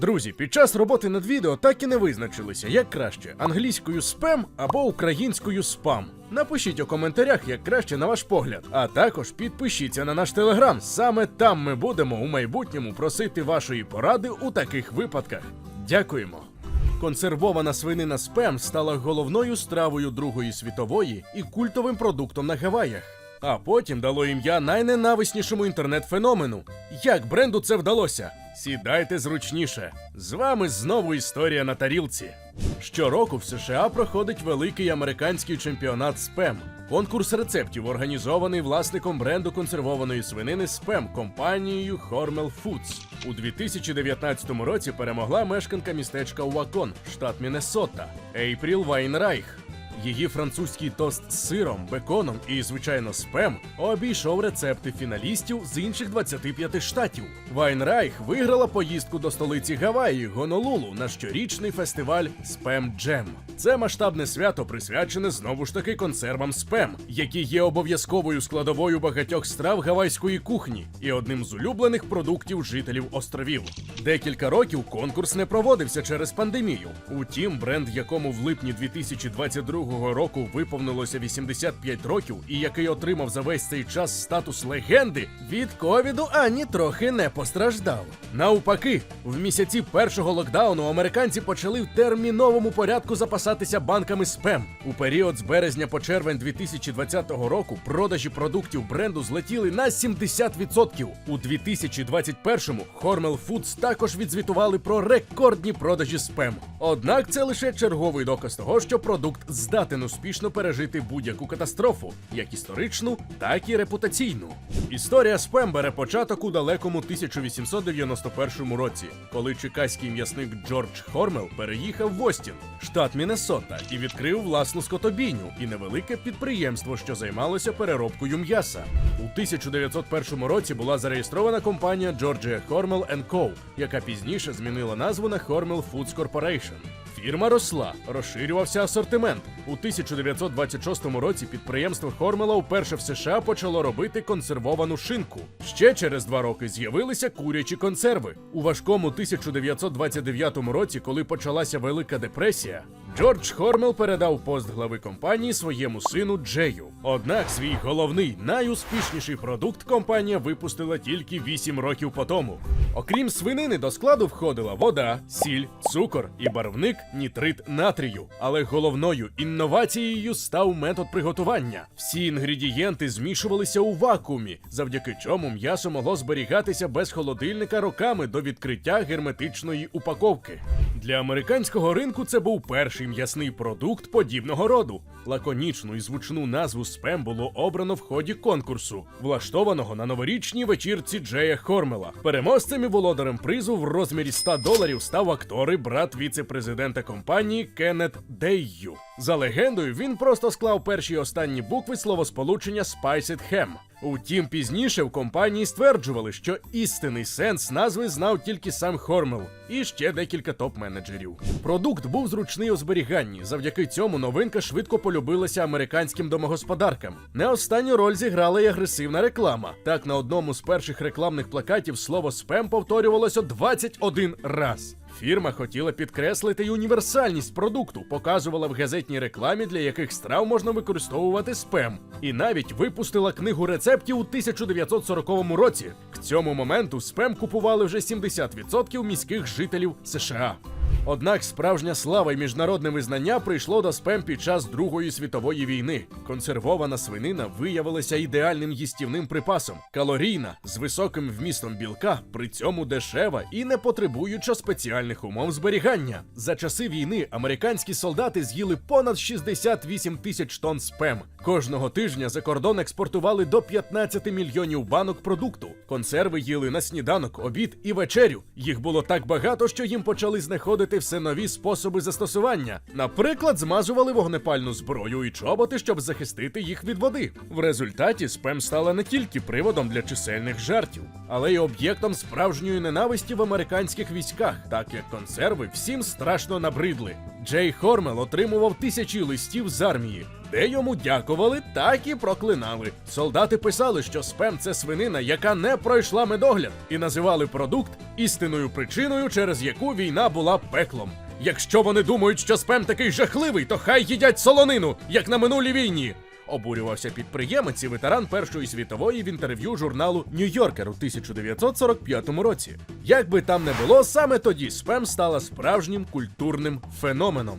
Друзі, під час роботи над відео так і не визначилися, як краще англійською спем або українською спам. Напишіть у коментарях, як краще на ваш погляд. А також підпишіться на наш телеграм. Саме там ми будемо у майбутньому просити вашої поради у таких випадках. Дякуємо. Консервована свинина спем стала головною стравою Другої світової і культовим продуктом на Гаваях. А потім дало ім'я найненависнішому інтернет-феномену. Як бренду це вдалося? Сідайте зручніше. З вами знову історія на тарілці. Щороку в США проходить великий американський чемпіонат спем. Конкурс рецептів організований власником бренду консервованої свинини спем компанією Hormel Foods. У 2019 році перемогла мешканка містечка Уакон, штат Міннесота, Ейпріл Вайнрайх. Її французький тост з сиром, беконом і, звичайно, спем обійшов рецепти фіналістів з інших 25 штатів. Вайнрайх виграла поїздку до столиці Гаваї Гонолулу на щорічний фестиваль Спем Джем. Це масштабне свято присвячене знову ж таки консервам спем, які є обов'язковою складовою багатьох страв гавайської кухні і одним з улюблених продуктів жителів островів. Декілька років конкурс не проводився через пандемію. Утім, бренд, якому в липні 2022 року виповнилося 85 років, і який отримав за весь цей час статус легенди, від ковіду ані трохи не постраждав. Навпаки, в місяці першого локдауну американці почали в терміновому порядку запасатися банками спем. У період з березня по червень 2020 року продажі продуктів бренду злетіли на 70%. У 2021-му Hormel Foods також відзвітували про рекордні продажі спем. Однак це лише черговий доказ того, що продукт здатен успішно пережити будь-яку катастрофу, як історичну, так і репутаційну. Історія спем бере початок у далекому 1891 році, коли чекаський м'ясник Джордж Хормел переїхав в Остін, штат Міннесота, і відкрив власну скотобійню і невелике підприємство, що займалося переробкою м'яса. У 1901 році була зареєстрована компанія Georgia Hormel Co., яка пізніше змінила назву на Hormel Foods Corporation. Фірма росла, розширювався асортимент. У 1926 році підприємство Хормела вперше в США почало робити консервовану шинку. Ще через два роки з'явилися курячі консерви. У важкому 1929 році, коли почалася Велика депресія, Джордж Хормел передав пост глави компанії своєму сину Джею. Однак свій головний найуспішніший продукт компанія випустила тільки 8 років по тому. Окрім свинини, до складу входила вода, сіль, цукор і барвник нітрит натрію. Але головною інновацією став метод приготування. Всі інгредієнти змішувалися у вакуумі, завдяки чому м'ясо могло зберігатися без холодильника роками до відкриття герметичної упаковки. Для американського ринку це був перший м'ясний продукт подібного роду. Лаконічну і звучну назву спем було обрано в ході конкурсу, влаштованого на новорічній вечірці Джея Хормела. Переможцем і володарем призу в розмірі 100 доларів став актор і брат віце-президента компанії Кеннет Дейю. За легендою, він просто склав перші і останні букви словосполучення Spiced Ham. Утім, пізніше в компанії стверджували, що істинний сенс назви знав тільки сам Хормел і ще декілька топ-менеджерів. Продукт був зручний у зберіганні. Завдяки цьому новинка швидко полюбилася американським домогосподаркам. Не останню роль зіграла й агресивна реклама. Так, на одному з перших рекламних плакатів слово спем повторювалося 21 раз. Фірма хотіла підкреслити й універсальність продукту, показувала в газетній рекламі, для яких страв можна використовувати спем, і навіть випустила книгу рецептів у 1940 році. К цьому моменту спем купували вже 70% міських жителів США. Однак справжня слава і міжнародне визнання прийшло до спем під час Другої світової війни. Консервована свинина виявилася ідеальним їстівним припасом, калорійна, з високим вмістом білка, при цьому дешева і не потребуюча спеціальних умов зберігання. За часи війни американські солдати з'їли понад 68 тисяч тонн спем. Кожного тижня за кордон експортували до 15 мільйонів банок продукту. Консерви їли на сніданок, обід і вечерю. Їх було так багато, що їм почали знаходити все нові способи застосування. Наприклад, змазували вогнепальну зброю і чоботи, щоб захистити їх від води. В результаті спем стала не тільки приводом для чисельних жартів, але й об'єктом справжньої ненависті в американських військах, так як консерви всім страшно набридли. Джей Хормел отримував тисячі листів з армії, де йому дякували, так і проклинали. Солдати писали, що спем це свинина, яка не пройшла медогляд, і називали продукт істинною причиною, через яку війна була пеклом. Якщо вони думають, що спем такий жахливий, то хай їдять солонину, як на минулій війні. Обурювався підприємець і ветеран Першої світової в інтерв'ю журналу Нью-Йоркер у 1945 році. Як би там не було, саме тоді спем стала справжнім культурним феноменом.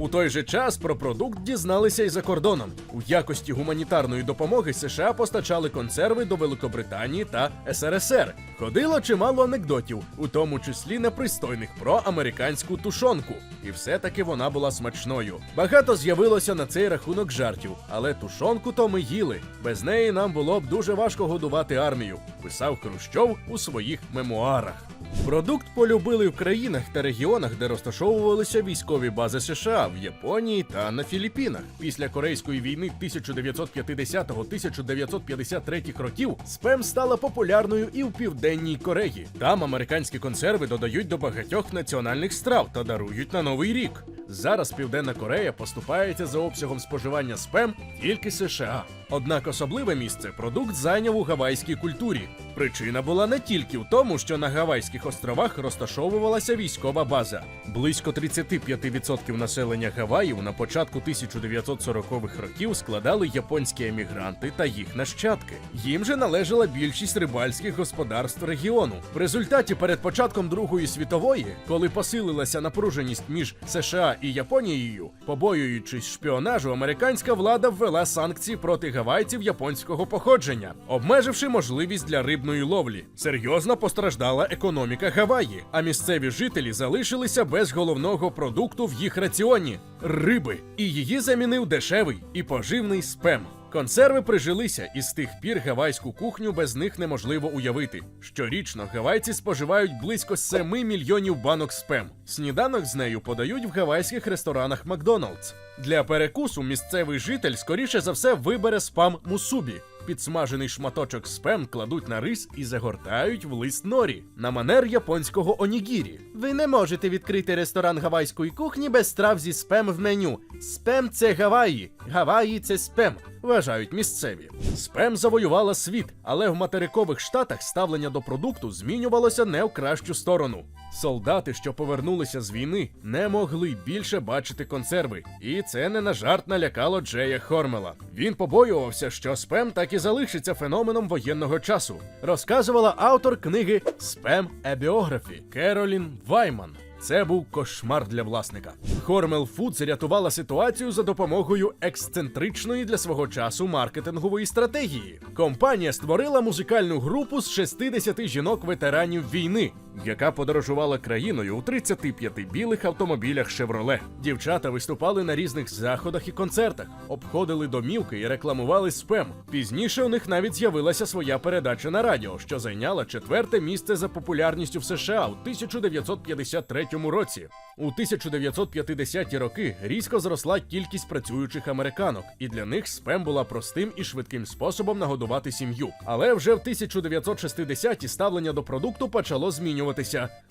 У той же час про продукт дізналися і за кордоном. У якості гуманітарної допомоги США постачали консерви до Великобританії та СРСР. Ходило чимало анекдотів, у тому числі непристойних про американську тушонку. І все-таки вона була смачною. Багато з'явилося на цей рахунок жартів, але тушонку то ми їли. Без неї нам було б дуже важко годувати армію, писав Хрущов у своїх мемуарах. Продукт полюбили в країнах та регіонах, де розташовувалися військові бази США в Японії та на Філіппінах. Після Корейської війни 1950-1953 років спем стала популярною і в південній Кореї. Там американські консерви додають до багатьох національних страв та дарують на новий рік. Зараз Південна Корея поступається за обсягом споживання спем тільки США. Однак особливе місце продукт зайняв у гавайській культурі. Причина була не тільки в тому, що на Гавайських островах розташовувалася військова база. Близько 35% населення Гаваїв на початку 1940-х років складали японські емігранти та їх нащадки. Їм же належала більшість рибальських господарств регіону. В результаті перед початком Другої світової, коли посилилася напруженість між США і Японією, побоюючись шпіонажу, американська влада ввела санкції проти гавайців японського походження, обмеживши можливість для рибної ловлі. Серйозно постраждала економіка Гаваї, а місцеві жителі залишилися без головного продукту в їх раціоні риби. І її замінив дешевий і поживний спем. Консерви прижилися, і з тих пір гавайську кухню без них неможливо уявити. Щорічно гавайці споживають близько 7 мільйонів банок спем. Сніданок з нею подають в гавайських ресторанах Макдоналдс. Для перекусу місцевий житель скоріше за все вибере спам мусубі. Підсмажений шматочок спем кладуть на рис і загортають в лист норі на манер японського онігірі. Ви не можете відкрити ресторан гавайської кухні без страв зі спем в меню. Спем це Гаваї, Гаваї це спем. Вважають місцеві. Спем завоювала світ, але в материкових штатах ставлення до продукту змінювалося не в кращу сторону. Солдати, що повернулися з війни, не могли більше бачити консерви, і це не на жарт налякало Джея Хормела. Він побоювався, що спем так і залишиться феноменом воєнного часу. Розказувала автор книги Спем Ебіографі Керолін Вайман. Це був кошмар для власника. Хормел Фудс рятувала ситуацію за допомогою ексцентричної для свого часу маркетингової стратегії. Компанія створила музикальну групу з 60 жінок-ветеранів війни, яка подорожувала країною у 35 білих автомобілях Шевроле. Дівчата виступали на різних заходах і концертах, обходили домівки і рекламували спем. Пізніше у них навіть з'явилася своя передача на радіо, що зайняла четверте місце за популярністю в США у 1953 році. У 1950-ті роки різко зросла кількість працюючих американок, і для них спем була простим і швидким способом нагодувати сім'ю. Але вже в 1960-ті ставлення до продукту почало змінюватися.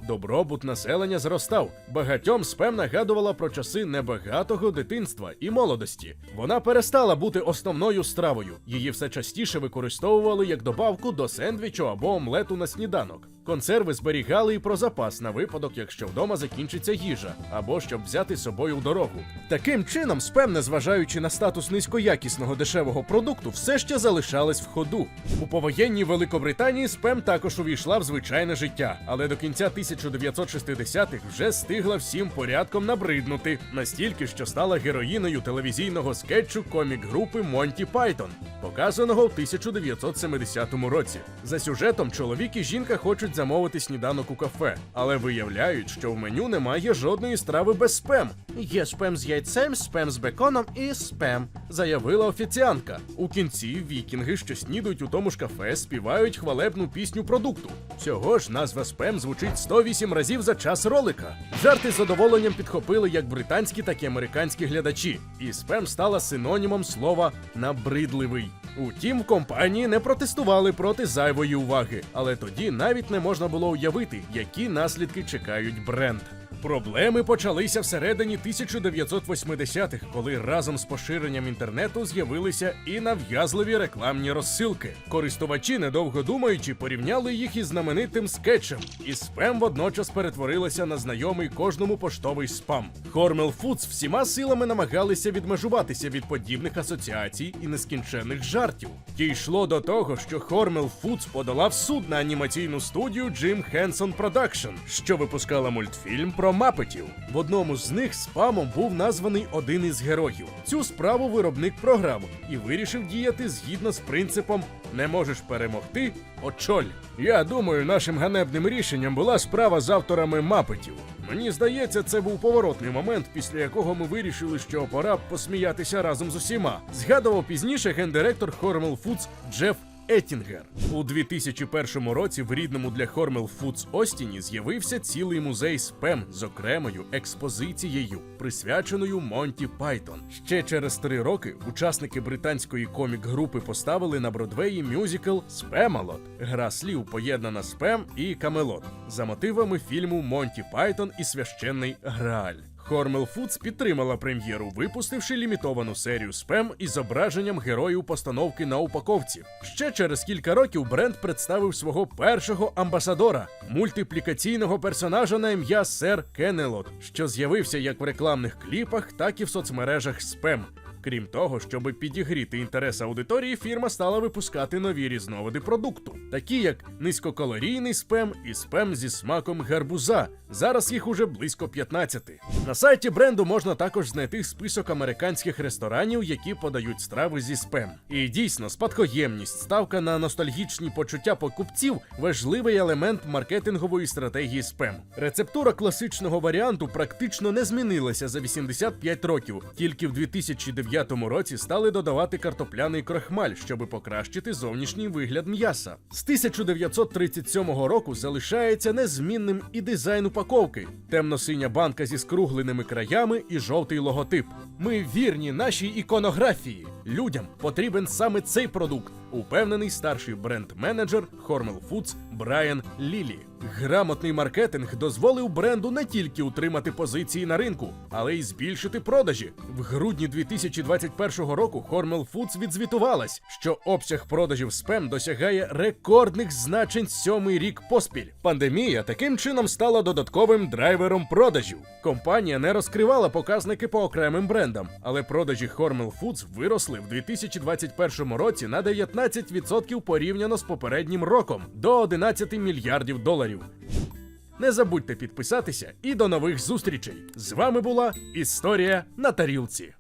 Добробут населення зростав. Багатьом спем нагадувала про часи небагатого дитинства і молодості. Вона перестала бути основною стравою. Її все частіше використовували як добавку до сендвічу або омлету на сніданок. Консерви зберігали і про запас на випадок, якщо вдома закінчиться їжа, або щоб взяти з собою в дорогу. Таким чином, спем, незважаючи на статус низькоякісного дешевого продукту, все ще залишались в ходу. У повоєнній Великобританії спем також увійшла в звичайне життя, але до кінця 1960-х вже стигла всім порядком набриднути, настільки, що стала героїною телевізійного скетчу комік-групи Монті Пайтон, показаного в 1970 році. За сюжетом чоловік і жінка хочуть замовити сніданок у кафе, але виявляють, що в меню немає жодної страви без спем. Є спем з яйцем, спем з беконом і спем, заявила офіціанка. У кінці вікінги, що снідують у тому ж кафе, співають хвалебну пісню продукту. Цього ж назва спем звучить 108 разів за час ролика. Жарти з задоволенням підхопили як британські, так і американські глядачі, і спем стала синонімом слова набридливий. Утім, компанії не протестували проти зайвої уваги, але тоді навіть не можна було уявити, які наслідки чекають бренд. Проблеми почалися всередині 1980-х, коли разом з поширенням інтернету з'явилися і нав'язливі рекламні розсилки. Користувачі, недовго думаючи, порівняли їх із знаменитим скетчем, і спем водночас перетворилося на знайомий кожному поштовий спам. Хормел Foods всіма силами намагалися відмежуватися від подібних асоціацій і нескінченних жартів. Дійшло до того, що Хормел Foods подала суд на анімаційну студію Jim Henson Production, що випускала мультфільм про мапетів. В одному з них спамом був названий один із героїв. Цю справу виробник програв і вирішив діяти згідно з принципом не можеш перемогти, очоль. Я думаю, нашим ганебним рішенням була справа з авторами мапетів. Мені здається, це був поворотний момент, після якого ми вирішили, що пора посміятися разом з усіма. Згадував пізніше гендиректор Hormel Foods Джеф Еттінгер. У 2001 році в рідному для Hormel Foods Остіні з'явився цілий музей спем з окремою експозицією, присвяченою Монті Пайтон. Ще через три роки учасники британської комік-групи поставили на Бродвеї мюзикл Спемалот. Гра слів поєднана спем і камелот за мотивами фільму Монті Пайтон і священний Грааль. Hormel Foods підтримала прем'єру, випустивши лімітовану серію спем із зображенням героїв постановки на упаковці. Ще через кілька років бренд представив свого першого амбасадора, мультиплікаційного персонажа на ім'я Сер Кеннелот, що з'явився як в рекламних кліпах, так і в соцмережах спем. Крім того, щоб підігріти інтерес аудиторії, фірма стала випускати нові різновиди продукту, такі як низькокалорійний спем і спем зі смаком гарбуза. Зараз їх уже близько 15. На сайті бренду можна також знайти список американських ресторанів, які подають страви зі спем. І дійсно, спадкоємність, ставка на ностальгічні почуття покупців важливий елемент маркетингової стратегії спем. Рецептура класичного варіанту практично не змінилася за 85 років, тільки в 2009 році стали додавати картопляний крохмаль, щоб покращити зовнішній вигляд м'яса. З 1937 року залишається незмінним і дизайн упаковки: темно-синя банка зі скругленими краями і жовтий логотип. Ми вірні нашій іконографії. Людям потрібен саме цей продукт. Упевнений старший бренд-менеджер Hormel Foods Брайан Лілі. Грамотний маркетинг дозволив бренду не тільки утримати позиції на ринку, але й збільшити продажі. В грудні 2021 року Hormel Foods відзвітувалась, що обсяг продажів спем досягає рекордних значень сьомий рік поспіль. Пандемія таким чином стала додатковим драйвером продажів. Компанія не розкривала показники по окремим брендам, але продажі Hormel Foods виросли в 2021 році на 19% порівняно з попереднім роком до 11 мільярдів доларів. Не забудьте підписатися і до нових зустрічей. З вами була Історія на тарілці.